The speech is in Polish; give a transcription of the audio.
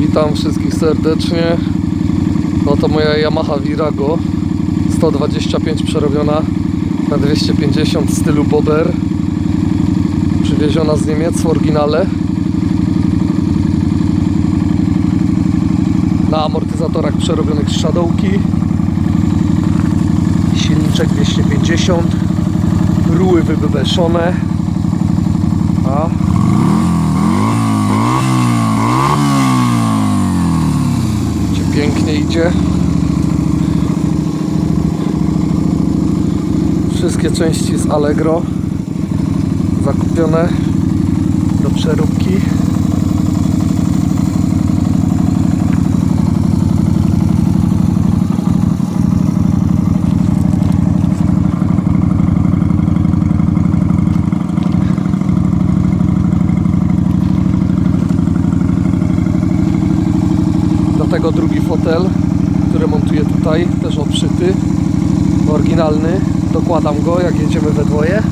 Witam wszystkich serdecznie. No to moja Yamaha Virago 125 przerobiona na 250 w stylu Bober. Przywieziona z Niemiec w oryginale. Na amortyzatorach przerobionych z Shadowki. Silniczek 250. Ruły wybebeszone. A pięknie idzie. Wszystkie części z Allegro zakupione do przeróbki. Tego drugi fotel, który montuję tutaj, też odszyty, oryginalny. Dokładam go, jak jedziemy we dwoje.